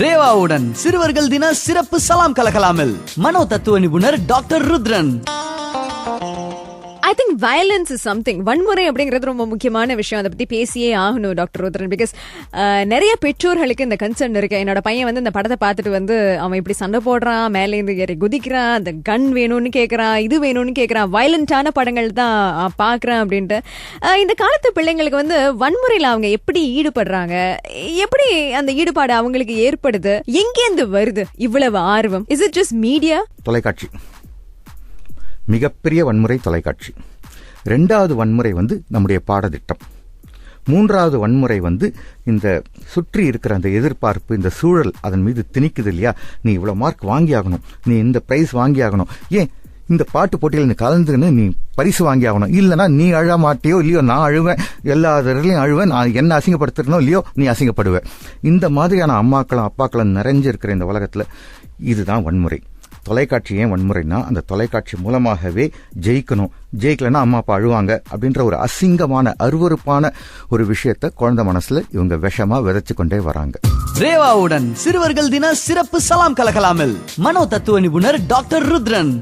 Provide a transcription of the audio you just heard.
ரேவாவுடன் சிறுவர்கள் தின சிறப்பு சலாம் கலகலாமில் மனோ தத்துவ நிபுணர் doctor Rudran. I think violence is something வன்முறை அப்படிங்கிறது ரொம்ப முக்கியமான விஷயம். அதை பத்தி பேசியே ஆகணும் டாக்டர் ருத்ரன். பிகாஸ் நிறைய பெற்றோர்களுக்கு இந்த கன்சர்ன் இருக்கு. என்னோட பையன் வந்து இந்த படத்தை பார்த்துட்டு வந்து அவன் இப்படி சண்டை போடுறான் மேலே இருந்து ஏறி குதிக்கிறான் அந்த கன் வேணும்னு கேட்கறான் இது வேணும்னு கேட்கறான் வயலண்டான படங்கள் தான் பாக்குறான் அப்படின்ட்டு. இந்த காலத்து பிள்ளைங்களுக்கு வந்து வன்முறையில அவங்க எப்படி ஈடுபடுறாங்க? எப்படி அந்த ஈடுபாடு அவங்களுக்கு ஏற்படுது? எங்கேருந்து வருது? இவ்வளவு ஆர்வம். இஸ் இட் ஜஸ்ட் மீடியா தொலைக்காட்சி. மிகப்பெரிய வன்முறை தொலைக்காட்சி. ரெண்டாவது வன்முறை வந்து நம்முடைய பாடத்திட்டம். மூன்றாவது வன்முறை வந்து இந்த சுற்றி இருக்கிற அந்த எதிர்பார்ப்பு இந்த சூழல் அதன் மீது திணிக்குது இல்லையா? நீ இவ்வளோ மார்க் வாங்கி ஆகணும். நீ இந்த ப்ரைஸ் வாங்கி ஆகணும். ஏன்? இந்த பாட்டு போட்டியில் நீ கலந்துன்னு நீ பரிசு வாங்கி ஆகணும். இல்லைன்னா நீ அழ மாட்டியோ இல்லையோ நான் அழுவேன். எல்லா இதுலையும் அழுவேன். நான் என்ன அசிங்கப்படுத்துறனோ இல்லையோ நீ அசிங்கப்படுவேன் இந்த மாதிரியான அம்மாக்களும் அப்பாக்களும் நிறைஞ்சிருக்கிற இந்த உலகத்தில் இதுதான் வன்முறை. தொலைக்காட்சி ஏன் வன்முறைனா அந்த தொலைக்காட்சி மூலமாகவே ஜெயிக்கணும். ஜெயிக்கலன்னா அம்மா அப்பா அழுவாங்க அப்படின்ற ஒரு அசிங்கமான அருவருப்பான ஒரு விஷயத்த குழந்தை மனசுல இவங்க விஷமா விதைச்சு கொண்டே வராங்க. ரேவாவுடன் சிறுவர்கள் தின சிறப்பு சலாம் கலகலாமில் மனோ தத்துவ நிபுணர் டாக்டர் ருத்ரன்.